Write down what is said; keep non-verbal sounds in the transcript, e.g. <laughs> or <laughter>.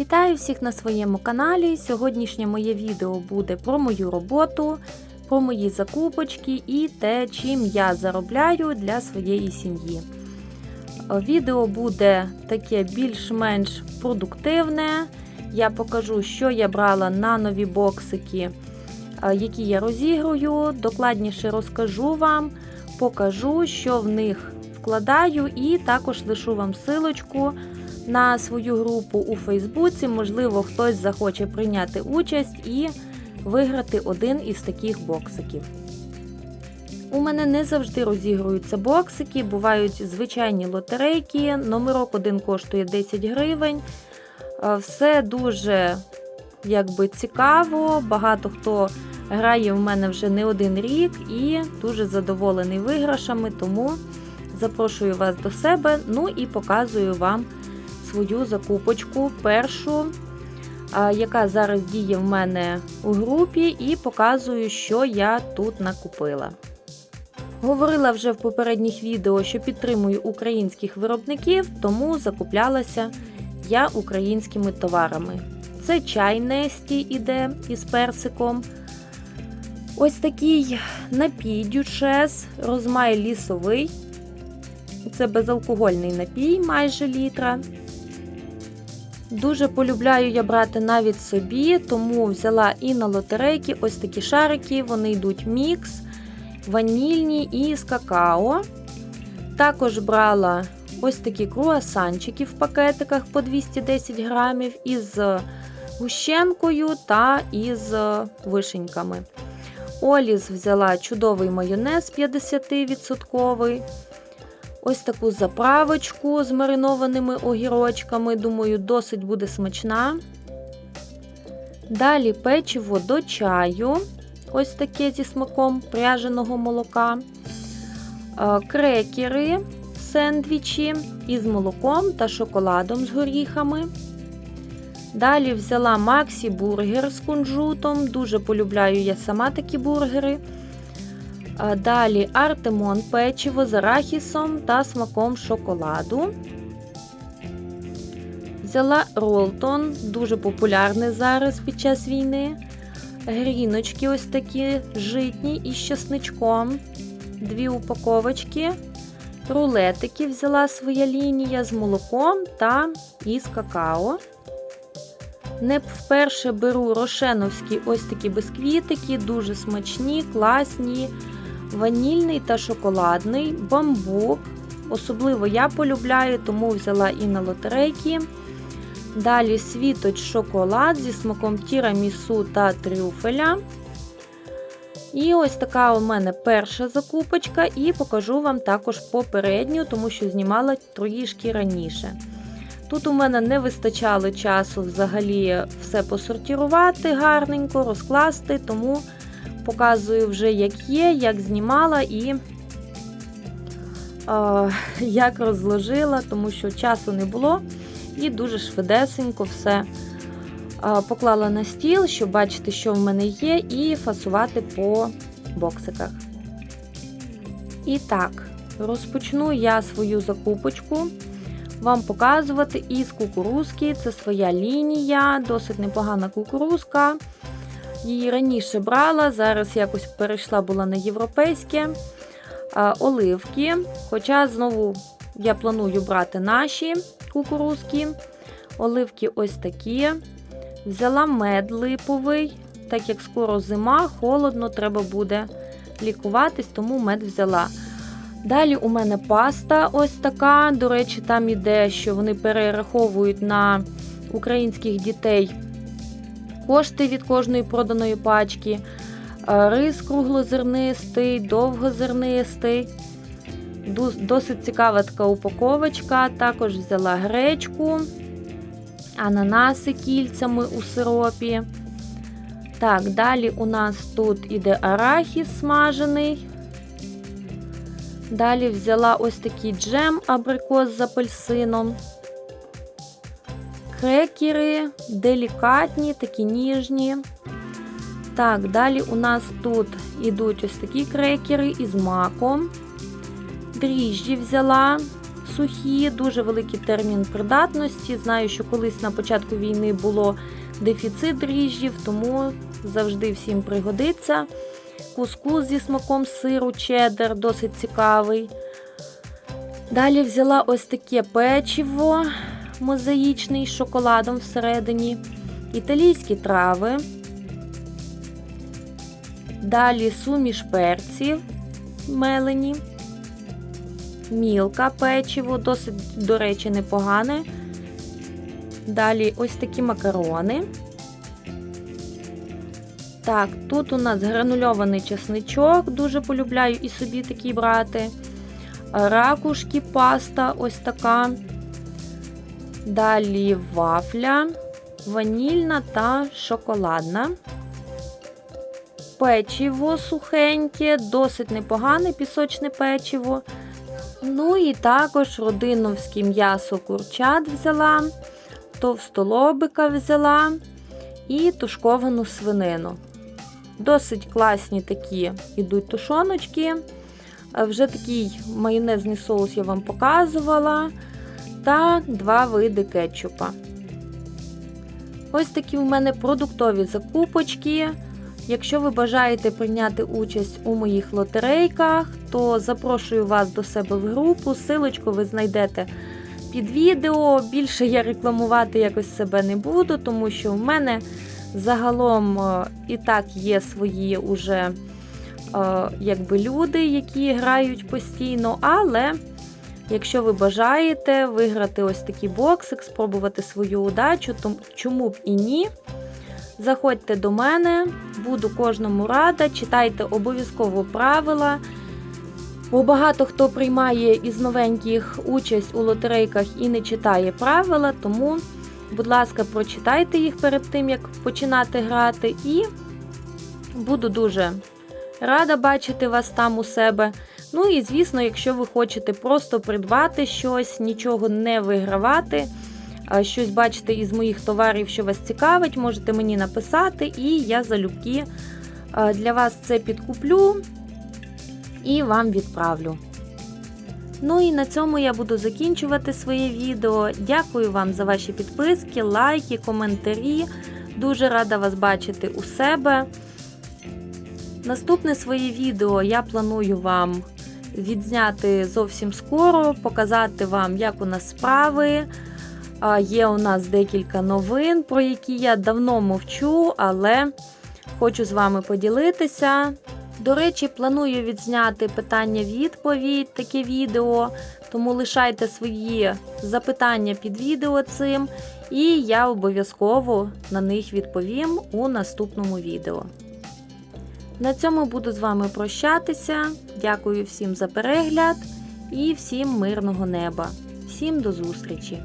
Вітаю всіх на своєму каналі. Сьогоднішнє моє відео буде про мою роботу, про мої закупочки і те, чим я заробляю для своєї сім'ї. Відео буде таке більш-менш продуктивне. Я покажу, що я брала на нові боксики, які я розігрую. Докладніше розкажу вам, покажу, що в них вкладаю, і також лишу вам силочку на свою групу у Фейсбуці. Можливо, хтось захоче прийняти участь і виграти один із таких боксиків. У мене не завжди розігруються боксики, бувають звичайні лотерейки. Номерок один коштує 10 гривень. Все дуже якби, цікаво. Багато хто грає в мене вже не один рік і дуже задоволений виграшами, тому запрошую вас до себе, ну і показую вам свою закупочку, першу, яка зараз діє в мене у групі, і показую, що я тут накупила. Говорила вже в попередніх відео, що підтримую українських виробників, тому закуплялася я українськими товарами. Це чай Несті іде із персиком. Ось такий напій дючес, розмай лісовий. Це безалкогольний напій майже літра. Дуже полюбляю я брати навіть собі, тому взяла і на лотерейки ось такі шарики, вони йдуть мікс, ванільні і з какао. Також брала ось такі круасанчики в пакетиках по 210 грамів із гущенкою та із вишеньками. Оліс взяла чудовий майонез 50%. Ось таку заправочку з маринованими огірочками. Думаю, досить буде смачна. Далі печиво до чаю. Ось таке зі смаком пряженого молока. Крекери, сендвічі із молоком та шоколадом з горіхами. Далі взяла Максі бургер з кунжутом. Дуже полюбляю я сама такі бургери. Далі Артемон печиво з арахісом та смаком шоколаду. Взяла Ролтон, дуже популярний зараз під час війни. Гріночки ось такі житні із часничком. Дві упаковочки. Рулетики взяла своя лінія з молоком та із какао. Не вперше беру рошеновські ось такі бисквітики, дуже смачні, класні, ванільний та шоколадний, бамбук. Особливо я полюбляю, тому взяла і на лотерейки. Далі світоч шоколад зі смаком тірамісу та трюфеля. І ось така у мене перша закупочка, і покажу вам також попередню, тому що знімала трішки раніше. Тут у мене не вистачало часу взагалі все посортувати гарненько, розкласти, тому показую вже, як є, як знімала і е, <laughs> як розложила, тому що часу не було. І дуже швидесенько все поклала на стіл, щоб бачити, що в мене є, і фасувати по боксиках. І так, розпочну я свою закупочку вам показувати із кукурузки. Це своя лінія, досить непогана кукурузка. Її раніше брала, зараз якось перейшла була на європейське оливки. Хоча знову я планую брати наші кукурузки. Оливки ось такі. Взяла мед липовий, так як скоро зима, холодно, треба буде лікуватись, тому мед взяла. Далі у мене паста ось така. До речі, там іде, що вони перераховують на українських дітей кошти від кожної проданої пачки. Рис круглозернистий, довгозернистий. Досить цікава така упаковочка. Також взяла гречку, ананаси кільцями у сиропі. Так, далі у нас тут іде арахіс смажений. Далі взяла ось такий джем абрикос з апельсином. Крекери делікатні, такі ніжні. Так, далі у нас тут йдуть ось такі крекери із маком. Дріжджі взяла. сухі, дуже великий термін придатності. Знаю, що колись на початку війни було дефіцит дріжджів, тому завжди всім пригодиться. Кускус зі смаком сиру, чеддер, досить цікавий. Далі взяла ось таке печиво мозаїчне з шоколадом всередині, італійські трави. Далі суміш перців мелені, мілка печиво, досить, до речі, непогане. Далі ось такі макарони. Так, тут у нас гранульований чесничок, дуже полюбляю і собі такий брати. Ракушки, паста ось така. Далі вафля, ванільна та шоколадна. Печиво сухеньке, досить непогане пісочне печиво. Ну і також родиновське м'ясо курчат взяла, товстолобика взяла і тушковану свинину. Досить класні такі ідуть тушоночки. Вже такий майонезний соус я вам показувала. Та два види кетчупа. Ось такі у мене продуктові закупочки. Якщо ви бажаєте прийняти участь у моїх лотерейках, то запрошую вас до себе в групу. Силочку ви знайдете під відео. Більше я рекламувати якось себе не буду, тому що в мене загалом і так є свої уже якби люди, які грають постійно. Але якщо ви бажаєте виграти ось такий боксик, спробувати свою удачу, то чому б і ні. Заходьте до мене, буду кожному рада, читайте обов'язково правила. Бо багато хто приймає із новеньких участь у лотерейках і не читає правила, тому, будь ласка, прочитайте їх перед тим, як починати грати, і буду дуже рада бачити вас там у себе. Ну і, звісно, якщо ви хочете просто придбати щось, нічого не вигравати щось бачите із моїх товарів, що вас цікавить, можете мені написати, і я залюбки для вас це підкуплю і вам відправлю. Ну і на цьому я буду закінчувати своє відео. Дякую вам за ваші підписки, лайки, коментарі. Дуже рада вас бачити у себе. Наступне своє відео я планую вам відзняти зовсім скоро, показати вам, як у нас справи. Є у нас декілька новин, про які я давно мовчу, але хочу з вами поділитися. До речі, планую відзняти питання-відповідь, таке відео, тому лишайте свої запитання під відео цим, і я обов'язково на них відповім у наступному відео. На цьому буду з вами прощатися. Дякую всім за перегляд і всім мирного неба. Всім до зустрічі!